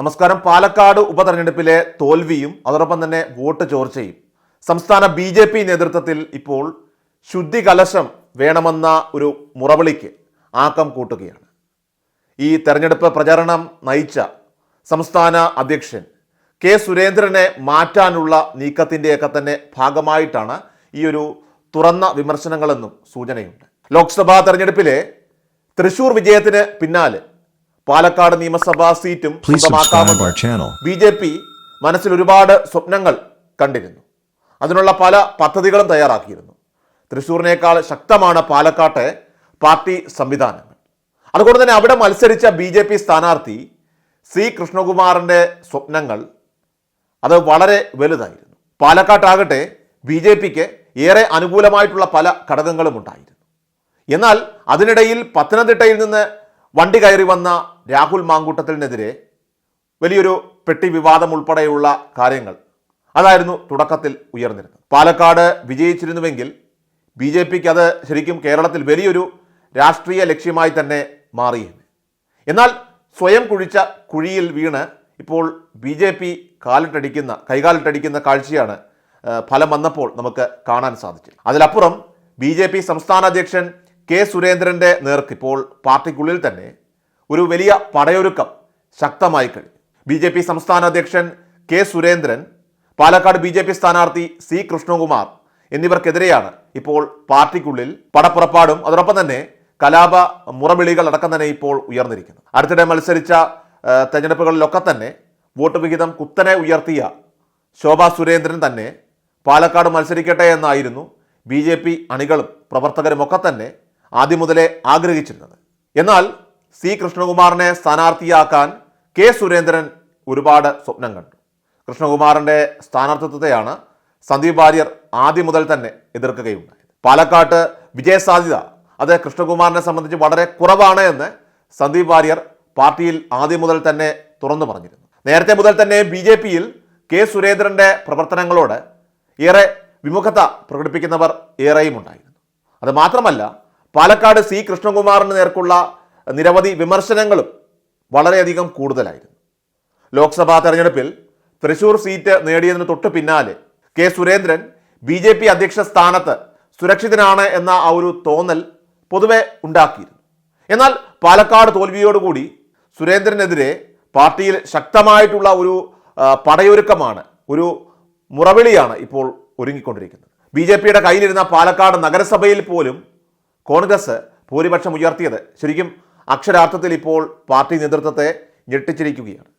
നമസ്കാരം. പാലക്കാട് ഉപതെരഞ്ഞെടുപ്പിലെ തോൽവിയും അതോടൊപ്പം തന്നെ വോട്ട് ചോർച്ചയും. സംസ്ഥാന ബി ജെ പി നേതൃത്വത്തിൽ ഇപ്പോൾ ശുദ്ധി കലശം വേണമെന്ന ഒരു മുറവിളിക്ക് ആക്കം കൂട്ടുകയാണ്. ഈ തെരഞ്ഞെടുപ്പ് പ്രചരണം നയിച്ച സംസ്ഥാന അധ്യക്ഷൻ കെ സുരേന്ദ്രനെ മാറ്റാനുള്ള നീക്കത്തിന്റെയൊക്കെ തന്നെ ഭാഗമായിട്ടാണ് ഈ ഒരു തുറന്ന വിമർശനങ്ങളെന്നും സൂചനയുണ്ട്. ലോക്സഭാ തെരഞ്ഞെടുപ്പിലെ തൃശൂർ വിജയത്തിന് പിന്നാലെ പാലക്കാട് നിയമസഭാ സീറ്റും സ്വന്തമാക്കാമെന്ന് ബി ജെ പി മനസ്സിൽ ഒരുപാട് സ്വപ്നങ്ങൾ കണ്ടിരുന്നു. അതിനുള്ള പല പദ്ധതികളും തയ്യാറാക്കിയിരുന്നു. തൃശ്ശൂരിനേക്കാൾ ശക്തമാണ് പാലക്കാട്ടെ പാർട്ടി സംവിധാനങ്ങൾ. അതുകൊണ്ട് തന്നെ അവിടെ മത്സരിച്ച ബി ജെ പി സ്ഥാനാർത്ഥി സി കൃഷ്ണകുമാറിന്റെ സ്വപ്നങ്ങൾ അത് വളരെ വലുതായിരുന്നു. പാലക്കാട്ടാകട്ടെ ബി ജെ പിക്ക് ഏറെ അനുകൂലമായിട്ടുള്ള പല ഘടകങ്ങളും ഉണ്ടായിരുന്നു. എന്നാൽ അതിനിടയിൽ പത്തനംതിട്ടയിൽ നിന്ന് വണ്ടി കയറി വന്ന രാഹുൽ മാങ്കൂട്ടത്തിനെതിരെ വലിയൊരു പെട്ടി വിവാദം ഉൾപ്പെടെയുള്ള കാര്യങ്ങൾ. അതായിരുന്നു തുടക്കത്തിൽ ഉയർന്നിരുന്നത്. പാലക്കാട് വിജയിച്ചിരുന്നുവെങ്കിൽ ബി ജെ പിക്ക് അത് ശരിക്കും കേരളത്തിൽ വലിയൊരു രാഷ്ട്രീയ ലക്ഷ്യമായി തന്നെ മാറിയേനെ എന്നാൽ സ്വയം കുഴിച്ച കുഴിയിൽ വീണ് ഇപ്പോൾ ബി ജെ പി കാലിട്ടടിക്കുന്ന കൈകാലിട്ടടിക്കുന്ന കാഴ്ചയാണ് ഫലം വന്നപ്പോൾ നമുക്ക് കാണാൻ സാധിച്ചത്. അതിലപ്പുറം ബി ജെ പി സംസ്ഥാന അധ്യക്ഷൻ കെ സുരേന്ദ്രന്റെ നേർക്ക് ഇപ്പോൾ പാർട്ടിക്കുള്ളിൽ തന്നെ ഒരു വലിയ പടയൊരുക്കം ശക്തമായി കഴിഞ്ഞു. ബി ജെ പി സംസ്ഥാന അധ്യക്ഷൻ K Surendran Palakkad B J P സ്ഥാനാർത്ഥി സി കൃഷ്ണകുമാർ എന്നിവർക്കെതിരെയാണ് ഇപ്പോൾ പാർട്ടിക്കുള്ളിൽ പടപ്പുറപ്പാടും. അതോടൊപ്പം തന്നെ കലാപ മുറവിളികൾ അടക്കം തന്നെ ഇപ്പോൾ ഉയർന്നിരിക്കുന്നു. അടുത്തിടെ മത്സരിച്ച തെരഞ്ഞെടുപ്പുകളിലൊക്കെ തന്നെ വോട്ട് വിഹിതം കുത്തനെ ഉയർത്തിയ ശോഭാ സുരേന്ദ്രൻ തന്നെ പാലക്കാട് മത്സരിക്കട്ടെ എന്നായിരുന്നു ബി ജെ പി അണികളും പ്രവർത്തകരുമൊക്കെ തന്നെ ആദ്യം മുതലേ ആഗ്രഹിച്ചിരുന്നത്. എന്നാൽ സി കൃഷ്ണകുമാറിനെ സ്ഥാനാർത്ഥിയാക്കാൻ കെ സുരേന്ദ്രൻ ഒരുപാട് സ്വപ്നം കണ്ടു. കൃഷ്ണകുമാറിന്റെ സ്ഥാനാർത്ഥിത്വത്തെയാണ് സന്ദീപ് വാര്യർ ആദ്യം മുതൽ തന്നെ എതിർക്കുകയുണ്ടായത്. പാലക്കാട്ട് വിജയസാധ്യത അത് കൃഷ്ണകുമാറിനെ സംബന്ധിച്ച് വളരെ കുറവാണ് എന്ന് സന്ദീപ് വാര്യർ പാർട്ടിയിൽ ആദ്യം മുതൽ തന്നെ തുറന്നു പറഞ്ഞിരുന്നു. നേരത്തെ മുതൽ തന്നെ ബി ജെ പിയിൽ കെ സുരേന്ദ്രന്റെ പ്രവർത്തനങ്ങളോട് ഏറെ വിമുഖത പ്രകടിപ്പിക്കുന്നവർ ഏറെയും ഉണ്ടായിരുന്നു. അത് മാത്രമല്ല പാലക്കാട് സി കൃഷ്ണകുമാറിന് നേർക്കുള്ള നിരവധി വിമർശനങ്ങളും വളരെയധികം കൂടുതലായിരുന്നു. ലോക്സഭാ തെരഞ്ഞെടുപ്പിൽ തൃശൂർ സീറ്റ് നേടിയതിന് തൊട്ട് പിന്നാലെ K Surendran B J P അധ്യക്ഷ സ്ഥാനത്ത് സുരക്ഷിതനാണ് എന്ന ആ ഒരു തോന്നൽ പൊതുവെ ഉണ്ടാക്കിയിരുന്നു. എന്നാൽ പാലക്കാട് തോൽവിയോടുകൂടി സുരേന്ദ്രനെതിരെ പാർട്ടിയിൽ ശക്തമായിട്ടുള്ള ഒരു പടയൊരുക്കമാണ് ഒരു മുറവിളിയാണ് ഇപ്പോൾ ഒരുങ്ങിക്കൊണ്ടിരിക്കുന്നത്. ബി ജെ പിയുടെ കയ്യിലിരുന്ന പാലക്കാട് നഗരസഭയിൽ പോലും കോൺഗ്രസ് ഭൂരിപക്ഷം ഉയർത്തിയത് ശരിക്കും അക്ഷരാർത്ഥത്തിൽ ഇപ്പോൾ പാർട്ടി നേതൃത്വത്തെ ഞെട്ടിച്ചിരിക്കുകയാണ്.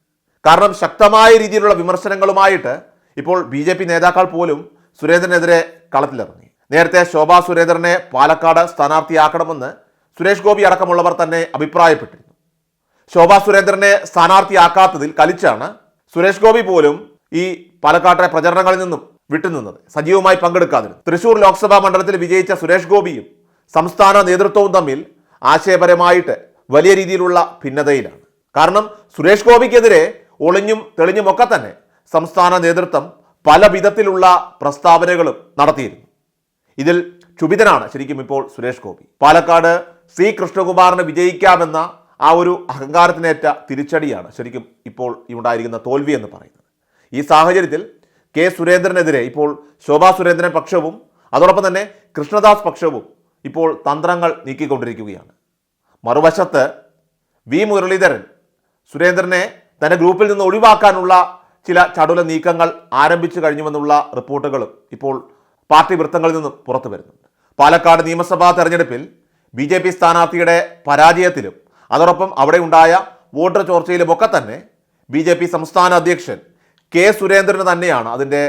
കാരണം ശക്തമായ രീതിയിലുള്ള വിമർശനങ്ങളുമായിട്ട് ഇപ്പോൾ ബി ജെ പി നേതാക്കൾ പോലും സുരേന്ദ്രനെതിരെ കളത്തിലിറങ്ങി. നേരത്തെ ശോഭാ സുരേന്ദ്രനെ പാലക്കാട് സ്ഥാനാർത്ഥിയാക്കണമെന്ന് സുരേഷ് ഗോപി അടക്കമുള്ളവർ തന്നെ അഭിപ്രായപ്പെട്ടിരുന്നു. ശോഭാ സുരേന്ദ്രനെ സ്ഥാനാർത്ഥിയാക്കാത്തതിൽ കലിച്ചാണ് സുരേഷ് ഗോപി പോലും ഈ പാലക്കാട്ടെ പ്രചരണങ്ങളിൽ നിന്നും വിട്ടുനിന്നത്. സജീവമായി പങ്കെടുക്കാതിരുന്നു. തൃശൂർ ലോക്സഭാ മണ്ഡലത്തിൽ വിജയിച്ച സുരേഷ് ഗോപിയും സംസ്ഥാന നേതൃത്വവും തമ്മിൽ ആശയപരമായിട്ട് വലിയ രീതിയിലുള്ള ഭിന്നതയിലാണ്. കാരണം സുരേഷ് ഗോപിക്കെതിരെ ഒളിഞ്ഞും തെളിഞ്ഞുമൊക്കെ തന്നെ സംസ്ഥാന നേതൃത്വം പല വിധത്തിലുള്ള പ്രസ്താവനകളും നടത്തിയിരുന്നു. ഇതിൽ ക്ഷുഭിതനാണ് ശരിക്കും ഇപ്പോൾ സുരേഷ് ഗോപി. പാലക്കാട് സി കൃഷ്ണകുമാറിന് വിജയിക്കാമെന്ന ആ ഒരു അഹങ്കാരത്തിനേറ്റ തിരിച്ചടിയാണ് ശരിക്കും ഇപ്പോൾ ഉണ്ടായിരിക്കുന്ന തോൽവി എന്ന് പറയുന്നത്. ഈ സാഹചര്യത്തിൽ കെ സുരേന്ദ്രനെതിരെ ഇപ്പോൾ ശോഭാ സുരേന്ദ്രൻ പക്ഷവും അതോടൊപ്പം തന്നെ കൃഷ്ണദാസ് പക്ഷവും ഇപ്പോൾ തന്ത്രങ്ങൾ നീക്കിക്കൊണ്ടിരിക്കുകയാണ്. മറുവശത്ത് വി മുരളീധരൻ സുരേന്ദ്രനെ തന്റെ ഗ്രൂപ്പിൽ നിന്ന് ഒഴിവാക്കാനുള്ള ചില ചടുല നീക്കങ്ങൾ ആരംഭിച്ചു കഴിഞ്ഞുവെന്നുള്ള റിപ്പോർട്ടുകളും ഇപ്പോൾ പാർട്ടി വൃത്തങ്ങളിൽ നിന്നും പുറത്തു വരുന്നുണ്ട്. പാലക്കാട് നിയമസഭാ തെരഞ്ഞെടുപ്പിൽ ബി ജെ പി സ്ഥാനാർത്ഥിയുടെ പരാജയത്തിലും അതോടൊപ്പം അവിടെ ഉണ്ടായ വോട്ടർ ചോർച്ചയിലുമൊക്കെ തന്നെ ബി ജെ പി സംസ്ഥാന അധ്യക്ഷൻ കെ സുരേന്ദ്രന് തന്നെയാണ് അതിന്റെ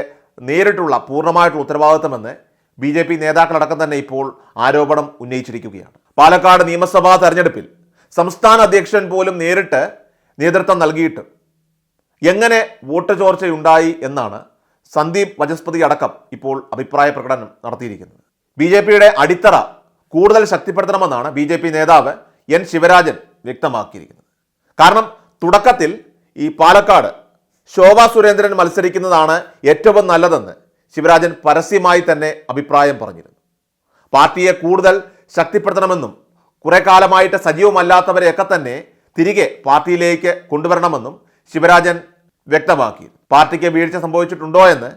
നേരിട്ടുള്ള പൂർണമായിട്ടുള്ള ഉത്തരവാദിത്തമെന്ന് ബി ജെ പി നേതാക്കളടക്കം തന്നെ ഇപ്പോൾ ആരോപണം ഉന്നയിച്ചിരിക്കുകയാണ്. പാലക്കാട് നിയമസഭാ തെരഞ്ഞെടുപ്പിൽ സംസ്ഥാന അധ്യക്ഷൻ പോലും നേരിട്ട് നേതൃത്വം നൽകിയിട്ട് എങ്ങനെ വോട്ട് ചോർച്ചയുണ്ടായി എന്നാണ് സന്ദീപ് വചസ്പതി അടക്കം ഇപ്പോൾ അഭിപ്രായ പ്രകടനം നടത്തിയിരിക്കുന്നത്. ബി ജെ പിയുടെ അടിത്തറ കൂടുതൽ ശക്തിപ്പെടുത്തണമെന്നാണ് ബി ജെ പി നേതാവ് എൻ ശിവരാജൻ വ്യക്തമാക്കിയിരിക്കുന്നത്. കാരണം തുടക്കത്തിൽ ഈ പാലക്കാട് ശോഭാ സുരേന്ദ്രൻ മത്സരിക്കുന്നതാണ് ഏറ്റവും നല്ലതെന്ന് ശിവരാജൻ പരസ്യമായി തന്നെ അഭിപ്രായം പറഞ്ഞിരുന്നു. പാർട്ടിയെ കൂടുതൽ ശക്തിപ്പെടുത്തണമെന്നും കുറെ കാലമായിട്ട് സജീവമല്ലാത്തവരെയൊക്കെ തന്നെ തിരികെ പാർട്ടിയിലേക്ക് കൊണ്ടുവരണമെന്നും ശിവരാജൻ വ്യക്തമാക്കി. പാർട്ടിക്ക് വീഴ്ച സംഭവിച്ചിട്ടുണ്ടോ എന്ന്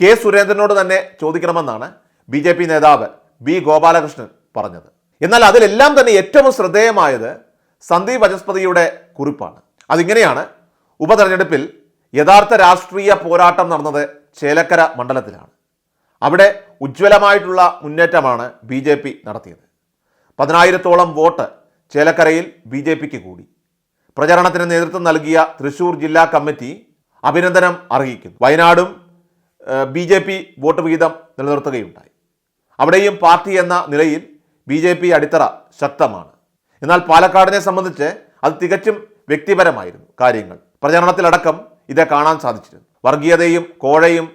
കെ സുരേന്ദ്രനോട് തന്നെ ചോദിക്കണമെന്നാണ് ബി ജെ പി നേതാവ് ബി ഗോപാലകൃഷ്ണൻ പറഞ്ഞത്. എന്നാൽ അതിലെല്ലാം തന്നെ ഏറ്റവും ശ്രദ്ധേയമായത് സന്ദീപ് വചസ്പതിയുടെ കുറിപ്പാണ്. അതിങ്ങനെയാണ് ഉപതെരഞ്ഞെടുപ്പിൽ യഥാർത്ഥ രാഷ്ട്രീയ പോരാട്ടം നടന്നത് ചേലക്കര മണ്ഡലത്തിലാണ്. അവിടെ ഉജ്ജ്വലമായിട്ടുള്ള മുന്നേറ്റമാണ് ബി നടത്തിയത്. പതിനായിരത്തോളം വോട്ട് ചേലക്കരയിൽ ബി ജെ പിക്ക് കൂടി. പ്രചാരണത്തിന് നേതൃത്വം നൽകിയ തൃശൂർ ജില്ലാ കമ്മിറ്റി അഭിനന്ദനം അറിയിക്കുന്നു വയനാടും ബി ജെ പി വോട്ട് വിഹിതം നിലനിർത്തുകയുണ്ടായി. അവിടെയും പാർട്ടി എന്ന നിലയിൽ ബി ജെ പി അടിത്തറ ശക്തമാണ്. എന്നാൽ പാലക്കാടിനെ സംബന്ധിച്ച് അത് തികച്ചും വ്യക്തിപരമായിരുന്നു കാര്യങ്ങൾ. പ്രചരണത്തിലടക്കം ഇതേ കാണാൻ സാധിച്ചിരുന്നു. വർഗീയതയും കോഴയും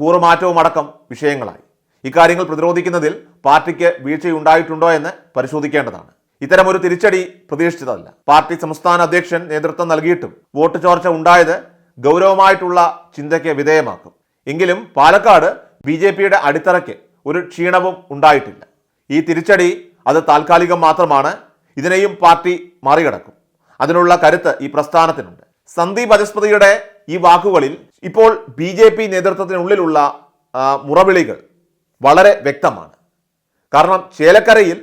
കൂറുമാറ്റവും അടക്കം വിഷയങ്ങളായി. ഇക്കാര്യങ്ങൾ പ്രതിരോധിക്കുന്നതിൽ പാർട്ടിക്ക് വീഴ്ചയുണ്ടായിട്ടുണ്ടോ എന്ന് പരിശോധിക്കേണ്ടതാണ്. ഇത്തരമൊരു തിരിച്ചടി പ്രതീക്ഷിച്ചതല്ല. പാർട്ടി സംസ്ഥാന അധ്യക്ഷൻ നേതൃത്വം നൽകിയിട്ടും വോട്ട് ചോർച്ച ഉണ്ടായത് ഗൗരവമായിട്ടുള്ള ചിന്തയ്ക്ക് വിധേയമാക്കും. എങ്കിലും പാലക്കാട് ബി ജെ പിയുടെ അടിത്തറയ്ക്ക് ഒരു ക്ഷീണവും ഉണ്ടായിട്ടില്ല. ഈ തിരിച്ചടി അത് താൽക്കാലികം മാത്രമാണ്. ഇതിനെയും പാർട്ടി മറികടക്കും. അതിനുള്ള കരുത്ത് ഈ പ്രസ്ഥാനത്തിനുണ്ട്. സന്ദീപ് അജസ്പതിയുടെ ഈ വാക്കുകളിൽ ഇപ്പോൾ ബി ജെ പി നേതൃത്വത്തിനുള്ളിലുള്ള മുറവിളികൾ വളരെ വ്യക്തമാണ്. കാരണം ചേലക്കരയിൽ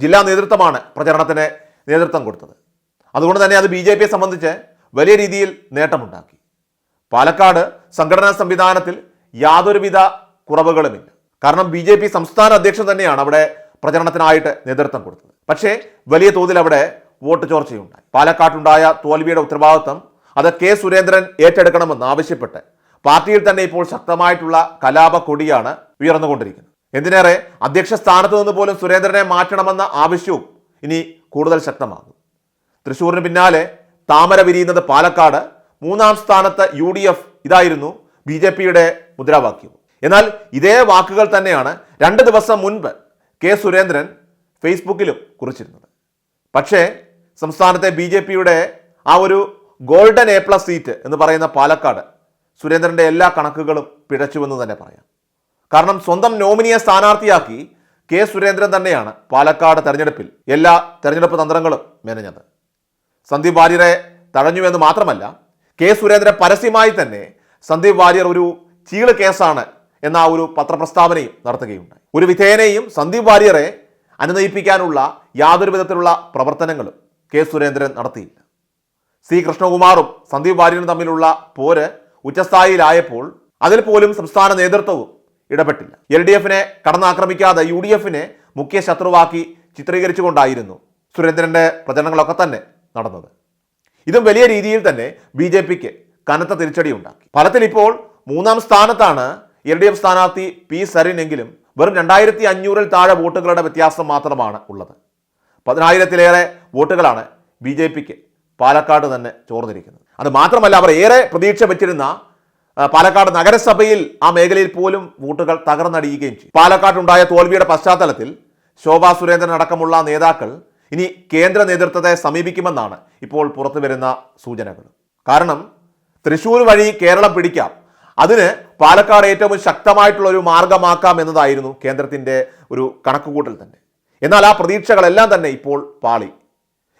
ജില്ലാ നേതൃത്വമാണ് പ്രചരണത്തിന് നേതൃത്വം കൊടുത്തത്. അതുകൊണ്ട് തന്നെ അത് ബി ജെ പിയെ സംബന്ധിച്ച് വലിയ രീതിയിൽ നേട്ടമുണ്ടാക്കി. പാലക്കാട് സംഘടനാ സംവിധാനത്തിൽ യാതൊരുവിധ കുറവുകളുമില്ല. കാരണം ബി ജെ പി സംസ്ഥാന അധ്യക്ഷൻ തന്നെയാണ് അവിടെ പ്രചരണത്തിനായിട്ട് നേതൃത്വം കൊടുത്തത്. പക്ഷേ വലിയ തോതിൽ അവിടെ വോട്ട് ചോർച്ചയുണ്ടായി. പാലക്കാട്ടുണ്ടായ തോൽവിയുടെ ഉത്തരവാദിത്വം അത് കെ സുരേന്ദ്രൻ ഏറ്റെടുക്കണമെന്ന് ആവശ്യപ്പെട്ട് പാർട്ടിയിൽ തന്നെ ഇപ്പോൾ ശക്തമായിട്ടുള്ള കലാപ കൊടിയാണ് ഉയർന്നുകൊണ്ടിരിക്കുന്നത് എന്തിനേറെ? അധ്യക്ഷ സ്ഥാനത്ത് നിന്ന് പോലും സുരേന്ദ്രനെ മാറ്റണമെന്ന ആവശ്യവും ഇനി കൂടുതൽ ശക്തമാകും. തൃശ്ശൂരിന് പിന്നാലെ താമര വിരിയുന്നത് പാലക്കാട് മൂന്നാം സ്ഥാനത്ത് യു ഡി എഫ് ഇതായിരുന്നു ബി ജെ പിയുടെ മുദ്രാവാക്യം. എന്നാൽ ഇതേ വാക്കുകൾ തന്നെയാണ് രണ്ട് ദിവസം മുൻപ് കെ സുരേന്ദ്രൻ ഫേസ്ബുക്കിലും കുറിച്ചിരുന്നത്. പക്ഷേ സംസ്ഥാനത്തെ ബി ജെ പിയുടെ ആ ഒരു ഗോൾഡൻ എ പ്ലസ് സീറ്റ് എന്ന് പറയുന്ന പാലക്കാട് സുരേന്ദ്രന്റെ എല്ലാ കണക്കുകളും പിഴച്ചുവെന്ന് തന്നെ പറയാം. കാരണം സ്വന്തം നോമിനിയെ സ്ഥാനാർത്ഥിയാക്കി കെ സുരേന്ദ്രൻ തന്നെയാണ് പാലക്കാട് തെരഞ്ഞെടുപ്പിൽ എല്ലാ തെരഞ്ഞെടുപ്പ് തന്ത്രങ്ങളും മെനഞ്ഞത്. സന്ദീപ് വാര്യരെ തഴഞ്ഞുവെന്ന് മാത്രമല്ല കെ സുരേന്ദ്രൻ പരസ്യമായി തന്നെ സന്ദീപ് വാര്യർ ഒരു ചീൾ കേസാണ് എന്ന ഒരു പത്രപ്രസ്താവനയും നടത്തുകയുണ്ടായി. ഒരു വിധേയനെയും സന്ദീപ് വാര്യരെ അനുനയിപ്പിക്കാനുള്ള യാതൊരു വിധത്തിലുള്ള പ്രവർത്തനങ്ങളും കെ സുരേന്ദ്രൻ നടത്തിയില്ല. സി കൃഷ്ണകുമാറും സന്ദീപ് വാര്യനും തമ്മിലുള്ള പോര് ഉച്ചസ്ഥായിലായപ്പോൾ അതിൽ പോലും സംസ്ഥാന നേതൃത്വവും ഇടപെട്ടില്ല. എൽ ഡി എഫിനെ കടന്നാക്രമിക്കാതെ യു ഡി എഫിനെ മുഖ്യ ശത്രുവാക്കി ചിത്രീകരിച്ചുകൊണ്ടായിരുന്നു സുരേന്ദ്രന്റെ പ്രചരണങ്ങളൊക്കെ തന്നെ നടന്നത്. ഇതും വലിയ രീതിയിൽ തന്നെ ബി ജെ പിക്ക് കനത്ത തിരിച്ചടി ഉണ്ടാക്കി ഫലത്തിൽ ഇപ്പോൾ മൂന്നാം സ്ഥാനത്താണ് എൽ ഡി എഫ് സ്ഥാനാർത്ഥി പി സരിൻ എങ്കിലും വെറും രണ്ടായിരത്തി അഞ്ഞൂറിൽ താഴെ വോട്ടുകളുടെ വ്യത്യാസം മാത്രമാണ് ഉള്ളത്. പതിനായിരത്തിലേറെ വോട്ടുകളാണ് ബി ജെ പിക്ക് പാലക്കാട് തന്നെ ചോർന്നിരിക്കുന്നത്. അത് മാത്രമല്ല അവർ ഏറെ പ്രതീക്ഷ വെച്ചിരുന്ന പാലക്കാട് നഗരസഭയിൽ ആ മേഖലയിൽ പോലും വോട്ടുകൾ തകർന്നടിയുകയും ചെയ്തു. പാലക്കാട്ടുണ്ടായ തോൽവിയുടെ പശ്ചാത്തലത്തിൽ ശോഭാ സുരേന്ദ്രൻ അടക്കമുള്ള നേതാക്കൾ ഇനി കേന്ദ്ര നേതൃത്വത്തെ സമീപിക്കുമെന്നാണ് ഇപ്പോൾ പുറത്തു വരുന്ന സൂചനകൾ. കാരണം തൃശൂർ വഴി കേരളം പിടിക്കാം. അതിന് പാലക്കാട് ഏറ്റവും ശക്തമായിട്ടുള്ള ഒരു മാർഗമാക്കാം എന്നതായിരുന്നു കേന്ദ്രത്തിന്റെ ഒരു കണക്കുകൂട്ടൽ തന്നെ. എന്നാൽ ആ പ്രതീക്ഷകളെല്ലാം തന്നെ ഇപ്പോൾ പാളി.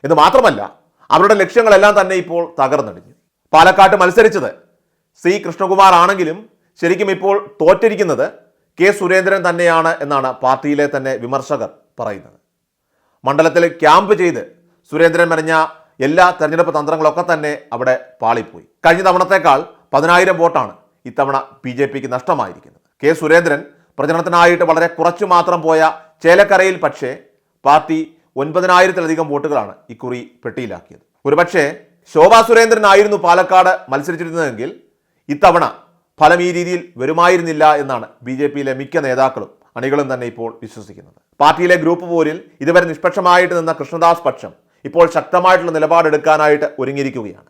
എന്ന് മാത്രമല്ല അവരുടെ ലക്ഷ്യങ്ങളെല്ലാം തന്നെ ഇപ്പോൾ തകർന്നടിഞ്ഞു. പാലക്കാട്ട് മത്സരിച്ചത് സി കൃഷ്ണകുമാർ ആണെങ്കിലും ശരിക്കും ഇപ്പോൾ തോറ്റിരിക്കുന്നത് കെ സുരേന്ദ്രൻ തന്നെയാണ് എന്നാണ് പാർട്ടിയിലെ തന്നെ വിമർശകർ പറയുന്നത്. മണ്ഡലത്തിൽ ക്യാമ്പ് ചെയ്ത് സുരേന്ദ്രൻ മെനഞ്ഞ എല്ലാ തെരഞ്ഞെടുപ്പ് തന്ത്രങ്ങളൊക്കെ തന്നെ അവിടെ പാളിപ്പോയി. കഴിഞ്ഞ തവണത്തേക്കാൾ പതിനായിരം വോട്ടാണ് ഇത്തവണ ബി ജെ പിക്ക് നഷ്ടമായിരിക്കുന്നത്. കെ സുരേന്ദ്രൻ പ്രചരണത്തിനായിട്ട് വളരെ കുറച്ചു മാത്രം പോയ ചേലക്കരയിൽ പക്ഷേ പാർട്ടി ഒൻപതിനായിരത്തിലധികം വോട്ടുകളാണ് ഇക്കുറി പെട്ടിയിലാക്കിയത്. ഒരുപക്ഷേ ശോഭാ സുരേന്ദ്രൻ ആയിരുന്നു പാലക്കാട് മത്സരിച്ചിരുന്നതെങ്കിൽ ഇത്തവണ ഫലം ഈ രീതിയിൽ വരുമായിരുന്നില്ല എന്നാണ് ബി ജെ പിയിലെ മിക്ക നേതാക്കളും അണികളും തന്നെ ഇപ്പോൾ വിശ്വസിക്കുന്നത്. പാർട്ടിയിലെ ഗ്രൂപ്പ് പോരിൽ ഇതുവരെ നിഷ്പക്ഷമായിട്ട് നിന്ന കൃഷ്ണദാസ് പക്ഷം ഇപ്പോൾ ശക്തമായിട്ടുള്ള നിലപാടെടുക്കാനായിട്ട് ഒരുങ്ങിയിരിക്കുകയാണ്.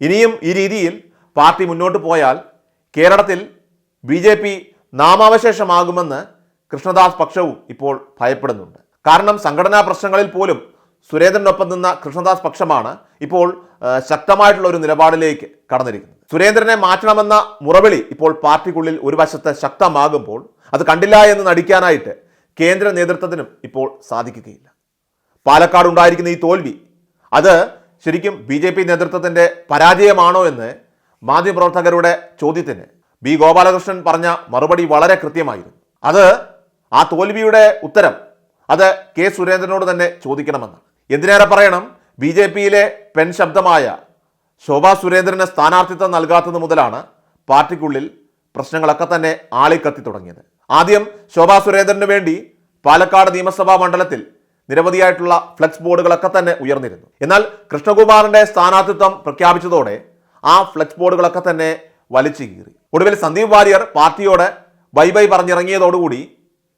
ഇനിയും ഈ രീതിയിൽ പാർട്ടി മുന്നോട്ട് പോയാൽ കേരളത്തിൽ ബി ജെ പി നാമാവശേഷമാകുമെന്ന് കൃഷ്ണദാസ് പക്ഷവും ഇപ്പോൾ ഭയപ്പെടുന്നുണ്ട്. കാരണം സംഘടനാ പ്രശ്നങ്ങളിൽ പോലും സുരേന്ദ്രനൊപ്പം നിന്ന കൃഷ്ണദാസ് പക്ഷമാണ് ഇപ്പോൾ ശക്തമായിട്ടുള്ള ഒരു നിലപാടിലേക്ക് കടന്നിരിക്കുന്നത്. സുരേന്ദ്രനെ മാറ്റണമെന്ന മുറവിളി ഇപ്പോൾ പാർട്ടിക്കുള്ളിൽ ഒരു വശത്ത് ശക്തമാകുമ്പോൾ അത് കണ്ടില്ല എന്ന് നടിക്കാനായിട്ട് കേന്ദ്ര നേതൃത്വത്തിനും ഇപ്പോൾ സാധിക്കുകയില്ല. പാലക്കാട് ഉണ്ടായിരിക്കുന്ന ഈ തോൽവി അത് ശരിക്കും ബി ജെ പി നേതൃത്വത്തിന്റെ പരാജയമാണോ എന്ന് മാധ്യമപ്രവർത്തകരുടെ ചോദ്യത്തിന് ബി ഗോപാലകൃഷ്ണൻ പറഞ്ഞ മറുപടി വളരെ കൃത്യമായിരുന്നു. അത് ആ തോൽവിയുടെ ഉത്തരം അത് കെ സുരേന്ദ്രനോട് തന്നെ ചോദിക്കണമെന്നാണ്. എന്തിനേറെ പറയണം? ബി ജെ പിയിലെ പെൺ ശബ്ദമായ ശോഭാ സുരേന്ദ്രന് സ്ഥാനാർത്ഥിത്വം നൽകാത്തത് മുതലാണ് പാർട്ടിക്കുള്ളിൽ പ്രശ്നങ്ങളൊക്കെ തന്നെ ആളിക്കത്തി തുടങ്ങിയത്. ആദ്യം ശോഭാ സുരേന്ദ്രന് വേണ്ടി പാലക്കാട് നിയമസഭാ മണ്ഡലത്തിൽ നിരവധിയായിട്ടുള്ള ഫ്ലെക്സ് ബോർഡുകളൊക്കെ തന്നെ ഉയർന്നിരുന്നു. എന്നാൽ കൃഷ്ണകുമാറിന്റെ സ്ഥാനാർത്ഥിത്വം പ്രഖ്യാപിച്ചതോടെ ആ ഫ്ലെക്സ് ബോർഡുകളൊക്കെ തന്നെ വലിച്ചു കീറി. ഒടുവിൽ സന്ദീപ് വാര്യർ പാർട്ടിയോട് ബൈ ബൈ പറഞ്ഞിറങ്ങിയതോടുകൂടി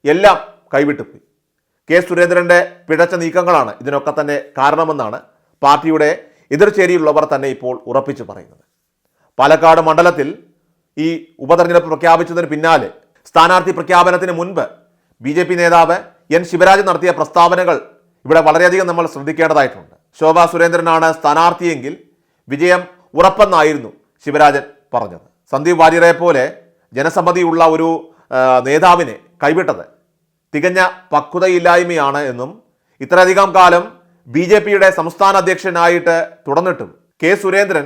എല്ലാം കൈവിട്ടുപോയി കെ സുരേന്ദ്രന്റെ പിഴച്ച നീക്കങ്ങളാണ് ഇതിനൊക്കെ തന്നെ കാരണമെന്നാണ് പാർട്ടിയുടെ എതിർചേരിയിലുള്ളവർ തന്നെ ഇപ്പോൾ ഉറപ്പിച്ചു പറയുന്നത്. പാലക്കാട് മണ്ഡലത്തിൽ ഈ ഉപതെരഞ്ഞെടുപ്പ് പ്രഖ്യാപിച്ചതിന് പിന്നാലെ സ്ഥാനാർത്ഥി പ്രഖ്യാപനത്തിന് മുൻപ് ബി ജെ പി നേതാവ് എൻ ശിവരാജ് നടത്തിയ പ്രസ്താവനകൾ ഇവിടെ വളരെയധികം നമ്മൾ ശ്രദ്ധിക്കേണ്ടതായിട്ടുണ്ട്. ശോഭാ സുരേന്ദ്രനാണ് സ്ഥാനാർത്ഥിയെങ്കിൽ വിജയം ഉറപ്പെന്നായിരുന്നു ശിവരാജൻ പറഞ്ഞത്. സന്ദീപ് വാര്യരെ പോലെ ജനസമ്മതിയുള്ള ഒരു നേതാവിനെ കൈവിട്ടത് തികഞ്ഞ പക്വതയില്ലായ്മയാണ് എന്നും ഇത്രയധികം കാലം ബി ജെ പിയുടെ സംസ്ഥാന അധ്യക്ഷനായിട്ട് തുടർന്നിട്ടും കെ സുരേന്ദ്രൻ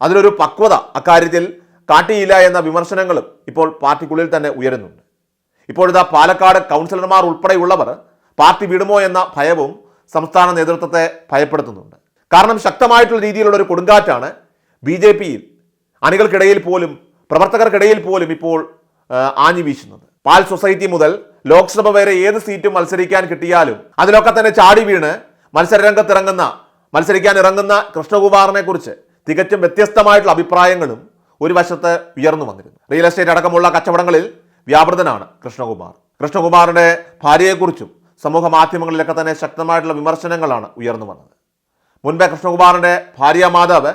അതിലൊരു പക്വത അക്കാര്യത്തിൽ കാട്ടിയില്ല എന്ന വിമർശനങ്ങളും ഇപ്പോൾ പാർട്ടിക്കുള്ളിൽ തന്നെ ഉയരുന്നുണ്ട്. ഇപ്പോഴിതാ പാലക്കാട് കൗൺസിലർമാർ ഉൾപ്പെടെയുള്ളവർ പാർട്ടി വിടുമോ എന്ന ഭയവും സംസ്ഥാന നേതൃത്വത്തെ ഭയപ്പെടുത്തുന്നുണ്ട്. കാരണം ശക്തമായിട്ടുള്ള രീതിയിലുള്ള ഒരു കൊടുങ്കാറ്റാണ് ബി ജെ പിയിൽ അണികൾക്കിടയിൽ പോലും പ്രവർത്തകർക്കിടയിൽ പോലും ഇപ്പോൾ ആഞ്ഞു വീശുന്നത്. പാൽ സൊസൈറ്റി മുതൽ ലോക്സഭ വരെ ഏത് സീറ്റും മത്സരിക്കാൻ കിട്ടിയാലും അതിലൊക്കെ തന്നെ ചാടി വീണ് മത്സരരംഗത്തിറങ്ങുന്ന മത്സരിക്കാൻ ഇറങ്ങുന്ന കൃഷ്ണകുമാറിനെ കുറിച്ച് തികച്ചും വ്യത്യസ്തമായിട്ടുള്ള അഭിപ്രായങ്ങളും ഒരു വശത്ത് ഉയർന്നു വന്നിരുന്നു. റിയൽ എസ്റ്റേറ്റ് അടക്കമുള്ള കച്ചവടങ്ങളിൽ വ്യാപൃതനാണ് കൃഷ്ണകുമാർ. കൃഷ്ണകുമാറിന്റെ ഭാര്യയെക്കുറിച്ചും സമൂഹ മാധ്യമങ്ങളിലൊക്കെ തന്നെ ശക്തമായിട്ടുള്ള വിമർശനങ്ങളാണ് ഉയർന്നു വന്നത്. മുൻപേ കൃഷ്ണകുമാറിന്റെ ഭാര്യ മാതാവ്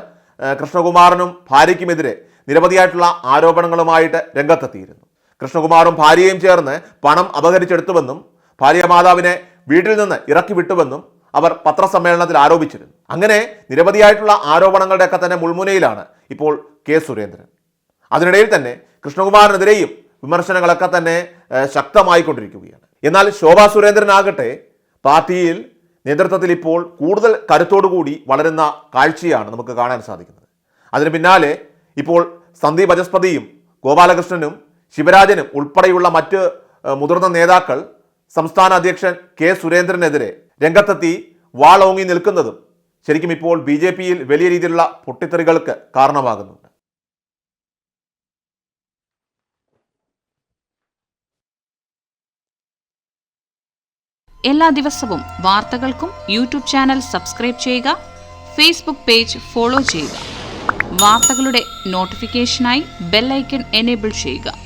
കൃഷ്ണകുമാറിനും ഭാര്യയ്ക്കുമെതിരെ നിരവധിയായിട്ടുള്ള ആരോപണങ്ങളുമായിട്ട് രംഗത്തെത്തിയിരുന്നു. കൃഷ്ണകുമാറും ഭാര്യയും ചേർന്ന് പണം അപഹരിച്ചെടുത്തുവെന്നും ഭാര്യ മാതാവിനെ വീട്ടിൽ നിന്ന് ഇറക്കി വിട്ടുവെന്നും അവർ പത്രസമ്മേളനത്തിൽ ആരോപിച്ചിരുന്നു. അങ്ങനെ നിരവധിയായിട്ടുള്ള ആരോപണങ്ങളുടെയൊക്കെ തന്നെ മുൾമുനയിലാണ് ഇപ്പോൾ കെ സുരേന്ദ്രൻ. അതിനിടയിൽ തന്നെ കൃഷ്ണകുമാറിനെതിരെയും വിമർശനങ്ങളൊക്കെ തന്നെ ശക്തമായി ശക്തമായിക്കൊണ്ടിരിക്കുകയാണ്. എന്നാൽ ശോഭാ സുരേന്ദ്രനാകട്ടെ പാർട്ടിയിൽ നേതൃത്വത്തിൽ ഇപ്പോൾ കൂടുതൽ കരുത്തോടുകൂടി വളരുന്ന കാഴ്ചയാണ് നമുക്ക് കാണാൻ സാധിക്കുന്നത്. അതിന് പിന്നാലെ ഇപ്പോൾ സന്ദീപ് ബജസ്പതിയും ഗോപാലകൃഷ്ണനും ശിവരാജനും ഉൾപ്പെടെയുള്ള മറ്റ് മുതിർന്ന നേതാക്കൾ സംസ്ഥാന അധ്യക്ഷൻ കെ സുരേന്ദ്രനെതിരെ രംഗത്തെത്തി വാളോങ്ങി നിൽക്കുന്നതും ശരിക്കും ഇപ്പോൾ ബി ജെ പിയിൽ വലിയ രീതിയിലുള്ള പൊട്ടിത്തെറികൾക്ക് കാരണമാകുന്നുണ്ട്. എല്ലാ ദിവസവും വാർത്തകൾക്കും യൂട്യൂബ് ചാനൽ സബ്സ്ക്രൈബ് ചെയ്യുക ഫേസ്ബുക്ക് പേജ് ഫോളോ ചെയ്യുക. വാർത്തകളുടെ നോട്ടിഫിക്കേഷനായി ബെല്ലൈക്കൺ എനേബിൾ ചെയ്യുക.